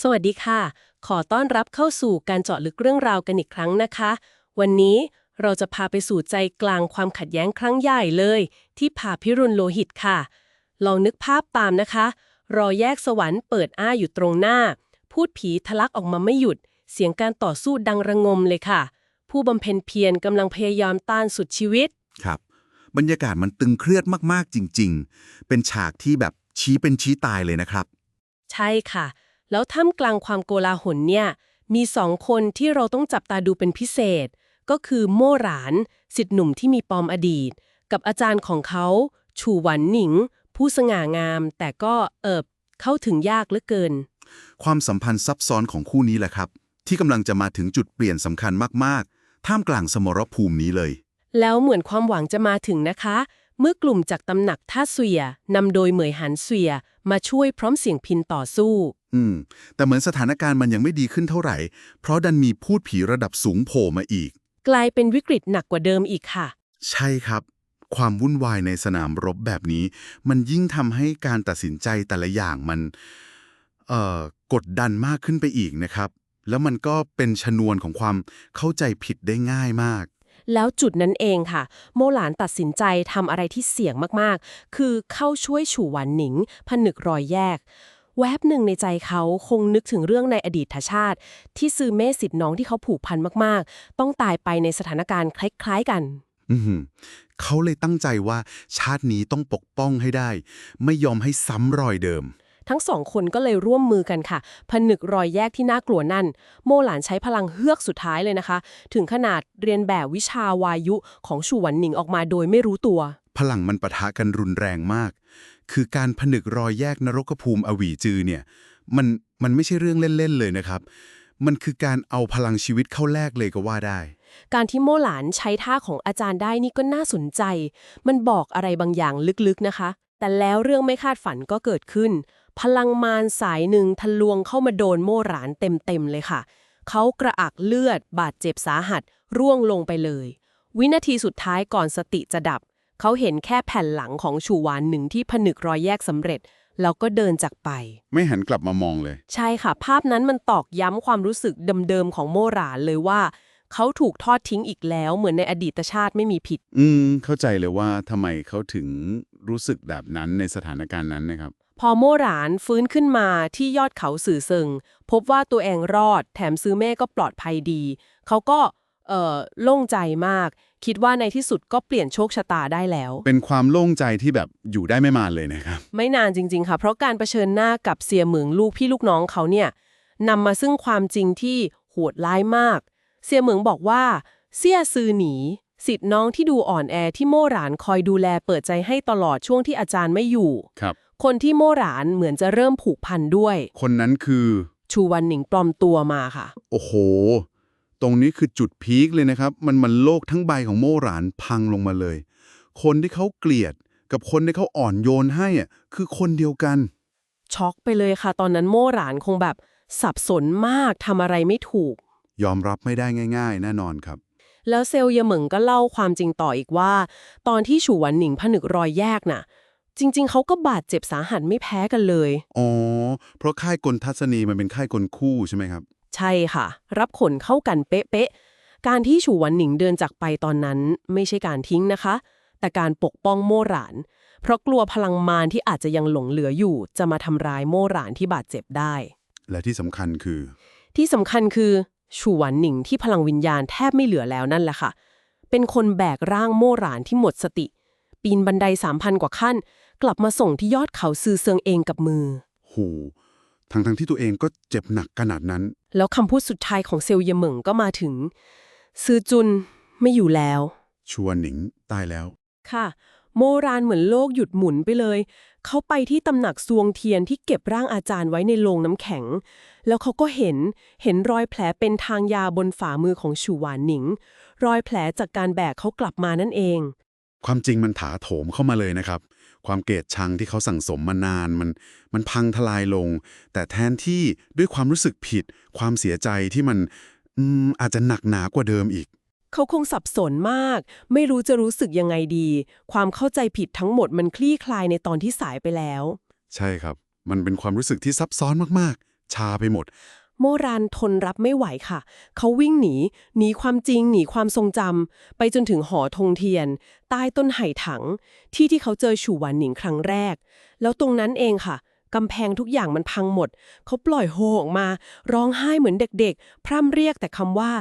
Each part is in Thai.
สวัสดีค่ะ ขอต้อนรับเข้าสู่การเจาะลึกเรื่องราวกันอีกครั้งนะคะ วันนี้เราจะพาไปสู่ใจกลางความขัดแย้งครั้งใหญ่เลย ที่ผาพิรุณโลหิตค่ะ ลองนึกภาพตามนะคะ รอแยกสวรรค์เปิดอ้าอยู่ตรงหน้า พูดผีทะลักออกมาไม่หยุด เสียงการต่อสู้ดังระงมเลยค่ะ ผู้บำเพ็ญเพียรกำลังพยายามต้านสุดชีวิต ครับ บรรยากาศมันตึงเครียดมากๆจริง ๆ เป็นฉากที่แบบชี้เป็นชี้ตายเลยนะครับ ใช่ค่ะ แล้วท่ามกลางความโกลาหลเนี่ย มีสองคนที่เราต้องจับตาดูเป็นพิเศษ ก็คือโม่หรานสิทธิหนุ่มที่มีปอมอดีต กับอาจารย์ของเขา ชูหวันหนิง ผู้สง่างาม แต่ก็เอิบเข้าถึงยากเหลือเกิน ความสัมพันธ์ซับซ้อนของคู่นี้แหละครับ ที่กำลังจะมาถึงจุดเปลี่ยนสำคัญมากๆ ท่ามกลางสมรภูมินี้เลย แล้วเหมือนความหวังจะมาถึงนะคะ เมื่อกลุ่มจากตำหนักท่าเสวียนำโดยเหมยหันเสวียมาช่วยพร้อมเสียงพินต่อสู้ อืม แต่เหมือนสถานการณ์มันยังไม่ดีขึ้นเท่าไหร่ เพราะดันมีพูดผีระดับสูงโผล่มาอีก กลายเป็นวิกฤตหนักกว่าเดิมอีกค่ะ ใช่ครับ ความวุ่นวายในสนามรบแบบนี้ มันยิ่งทำให้การตัดสินใจแต่ละอย่างมัน เอ่อกดดันมากขึ้นไปอีกนะครับ แล้วมันก็เป็นชนวนของความเข้าใจผิดได้ง่ายมาก แล้วจุดนั้นเองค่ะ โมหลานตัดสินใจทำอะไรที่เสี่ยงมากๆ คือเข้าช่วยฉูหวันหนิงผนึกรอยแยก แวบหนึ่งในใจเขาคงนึกถึงเรื่องในอดีตชาติ ที่ซือเม่สิทธิ์น้องที่เขาผูกพันมากๆ ต้องตายไปในสถานการณ์คล้ายๆกันอือหือเขาเลยตั้งใจว่าชาตินี้ต้องปกป้องให้ได้ ไม่ยอมให้ซ้ำรอยเดิม ทั้งสองคนก็เลยร่วมมือกันค่ะ ผนึกรอยแยกที่น่ากลัวนั่น โมหลานใช้พลังเฮือกสุดท้ายเลยนะคะ ถึงขนาดเรียนแบบวิชาวายุของชูหวันหนิงออกมาโดยไม่รู้ตัว พลังมันปะทะกันรุนแรงมาก คือการผนึกรอยแยกนรกภูมิอวีจือเนี่ย มันมันไม่ใช่เรื่องเล่นๆเลยนะครับ มันคือการเอาพลังชีวิตเข้าแลกเลยก็ว่าได้ การที่โมหลานใช้ท่าของอาจารย์ได้นี่ก็น่าสนใจ มันบอกอะไรบางอย่างลึกๆนะคะ แต่แล้วเรื่องไม่คาดฝันก็เกิดขึ้น พลังมารสายหนึ่งทะลวงเข้ามาโดนโมหลานเต็มๆเลยค่ะ เขากระอักเลือด บาดเจ็บสาหัส ร่วงลงไปเลย วินาทีสุดท้ายก่อนสติจะดับ เขาเห็นแค่แผ่นหลังของชูวานหนึ่งที่ผนึกรอยแยกสำเร็จ แล้วก็เดินจากไป ไม่หันกลับมามองเลย ใช่ค่ะ ภาพนั้นมันตอกย้ำความรู้สึกเดิมๆของโมหลานเลยว่า เขาถูกทอดทิ้งอีกแล้วเหมือนในอดีตชาติไม่มีผิด อืม เข้าใจเลยว่าทำไมเขาถึงรู้สึกแบบนั้นในสถานการณ์นั้นนะครับ พอโมหลานฟื้นขึ้นมาที่ยอดเขาสื่อเซิง พบว่าตัวเองรอด แถมซื้อแม่ก็ปลอดภัยดี เขาก็เอ่อ โล่งใจมาก คิดว่าในที่สุดก็เปลี่ยนโชคชะตาได้แล้ว เป็นความโล่งใจที่แบบอยู่ได้ไม่มานเลยนะครับ ไม่นานจริง ๆ ค่ะ เพราะการเผชิญหน้ากับเสียเหมืองลูกพี่ลูกน้องเขาเนี่ยนำมาซึ่งความจริงที่โหดร้ายมาก เสียเหมืองบอกว่า เสียซือหนีสิทธิ์น้องที่ดูอ่อนแอที่โม่หลานคอยดูแลเปิดใจให้ตลอดช่วงที่อาจารย์ไม่อยู่ครับ คนที่โม่หลานเหมือนจะเริ่มผูกพันด้วย คนนั้นคือ ชูวันหนิงปลอมตัวมาค่ะ โอ้โห ตรงนี้คือจุดพีคเลยนะครับ มันมันโลกทั้งใบของโมหรานพังลงมาเลย คนที่เขาเกลียดกับคนที่เขาอ่อนโยนให้อะคือคนเดียวกัน ช็อกไปเลยค่ะ ตอนนั้นโม่หลานคงแบบสับสนมากทำอะไรไม่ถูก ยอมรับไม่ได้ง่าย ๆ แน่นอนครับ แล้วเซลเยเหมิงก็เล่าความจริงต่ออีกว่า ตอนที่ฉูหวันหนิงผนึกรอยแยกน่ะ จริง ๆ เขาก็บาดเจ็บสาหัสไม่แพ้กันเลย อ๋อ เพราะค่ายกลทัศนีมันเป็นค่ายกลคู่ใช่ไหมครับ ใช่ค่ะ รับขนเข้ากันเป๊ะๆ การที่ฉูหวันหนิงเดินจากไปตอนนั้นไม่ใช่การทิ้งนะคะ แต่การปกป้องโม่หลาน เพราะกลัวพลังมารที่อาจจะยังหลงเหลืออยู่ จะมาทำร้ายโม่หลานที่บาดเจ็บได้ และที่สำคัญคือ ที่สำคัญคือฉูหวันหนิงที่พลังวิญญาณแทบไม่เหลือแล้วนั่นแหละค่ะ เป็นคนแบกร่างโม่หลานที่หมดสติ ปีนบันไดสามพันกว่าขั้น กลับมาส่งที่ยอดเขาซือเซิงเองกับมือหูทั้งทั้งๆที่ตัวเองก็เจ็บหนักขนาดนั้น แล้วคำพูดสุดท้ายของเซลเยเหมิงก็มาถึง ซือจุนไม่อยู่แล้วชวนหนิงตายแล้ว ค่ะ โมรานเหมือนโลกหยุดหมุนไปเลย เขาไปที่ตำหนักซวงเทียนที่เก็บร่างอาจารย์ไว้ในโลงน้ำแข็ง แล้วเขาก็เห็นเห็นรอยแผลเป็นทางยาบนฝ่ามือของชูหวานหนิง รอยแผลจากการแบกเขากลับมานั่นเอง ความจริงมันถาโถมเข้ามาเลยนะครับ ความเกลียดชังที่เขาสั่งสมมานานมันมันพังทลายลง แต่แทนที่ด้วยความรู้สึกผิด ความเสียใจที่มันอืมอาจจะหนักหนากว่าเดิมอีก เขาคงสับสนมาก ไม่รู้จะรู้สึกยังไงดี ความเข้าใจผิดทั้งหมดมันคลี่คลายในตอนที่สายไปแล้ว ใช่ครับ มันเป็นความรู้สึกที่ซับซ้อนมากๆ ชาไปหมด โมรานทนรับไม่ไหวค่ะ เขาวิ่งหนี หนีความจริง หนีความทรงจำ ไปจนถึงหอธงเทียน ใต้ต้นไห่ถัง ที่ที่เขาเจอฉูหวันหนิงครั้งแรก แล้วตรงนั้นเองค่ะกำแพงทุกอย่างมันพังหมด เขาปล่อยโฮออกมา ร้องไห้เหมือนเด็กๆ พร่ำเรียกแต่คำว่า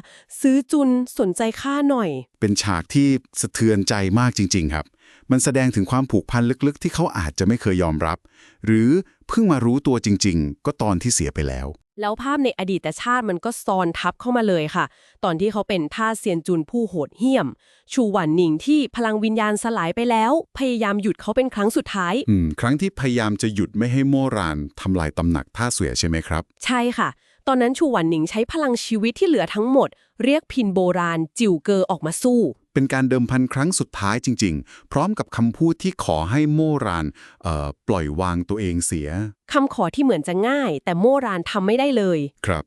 ซื้อจุนสนใจค่าหน่อย เป็นฉากที่สะเทือนใจมากจริง ๆ ครับ มันแสดงถึงความผูกพันลึกๆ ที่เขาอาจจะไม่เคยยอมรับ หรือเพิ่งมารู้ตัวจริง ๆ ก็ตอนที่เสียไปแล้ว แล้วภาพในอดีตชาติมันก็ซ้อนทับเข้ามาเลยค่ะ ตอนที่เขาเป็นท่าเซียนจุนผู้โหดเหี้ยม ชูหวันหนิงที่พลังวิญญาณสลายไปแล้ว พยายามหยุดเขาเป็นครั้งสุดท้าย อืม ครั้งที่พยายามจะหยุดไม่ให้โมรานทำลายตำหนักท่าเสือใช่ไหมครับ ใช่ค่ะ ตอนนั้นชูหวันหนิงใช้พลังชีวิตที่เหลือทั้งหมด เรียกพินโบราณ จิวเกอออกมาสู้ เป็นการเดิมพันครั้งสุดท้ายจริง ๆ พร้อมกับคำพูดที่ขอให้โมรานเอ่อปล่อยวางตัวเองเสีย คำขอที่เหมือนจะง่าย แต่โมรานทำไม่ได้เลย ครับ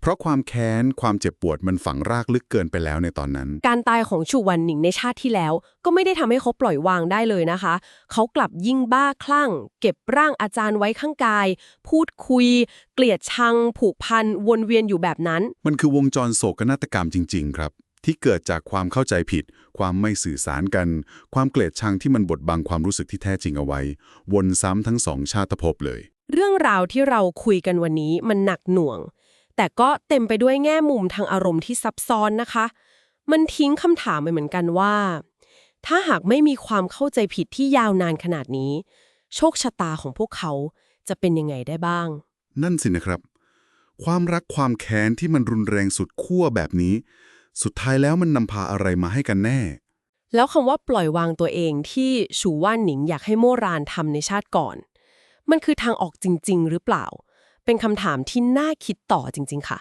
เพราะความแค้นความเจ็บปวดมันฝังรากลึกเกินไปแล้วในตอนนั้น การตายของชูหวันหนิงในชาติที่แล้ว ก็ไม่ได้ทำให้เขาปล่อยวางได้เลยนะคะ เขากลับยิ่งบ้าคลั่ง เก็บร่างอาจารย์ไว้ข้างกาย พูดคุย เกลียดชัง ผูกพันวนเวียนอยู่แบบนั้น มันคือวงจรโศกนาฏกรรมจริง ๆ ครับ ที่เกิดจากความเข้าใจผิด ความไม่สื่อสารกัน ความเกลียดชังที่มันบดบังความรู้สึกที่แท้จริงเอาไว้ วนซ้ำทั้งสองชาติภพเลย เรื่องราวที่เราคุยกันวันนี้มันหนักหน่วง แต่ก็เต็มไปด้วยแง่มุมทางอารมณ์ที่ซับซ้อนนะคะ มันทิ้งคำถามไปเหมือนกันว่า ถ้าหากไม่มีความเข้าใจผิดที่ยาวนานขนาดนี้ โชคชะตาของพวกเขาจะเป็นยังไงได้บ้าง นั่นสินะครับ ความรักความแค้นที่มันรุนแรงสุดขั้วแบบนี้ สุดท้ายแล้วมันนำพาอะไรมาให้กันแน่ แล้วคำว่าปล่อยวางตัวเองที่ชูว่านหนิงอยากให้โมรานทำในชาติก่อน มันคือทางออกจริง ๆ หรือเปล่า เป็นคำถามที่น่าคิดต่อจริง ๆ ค่ะ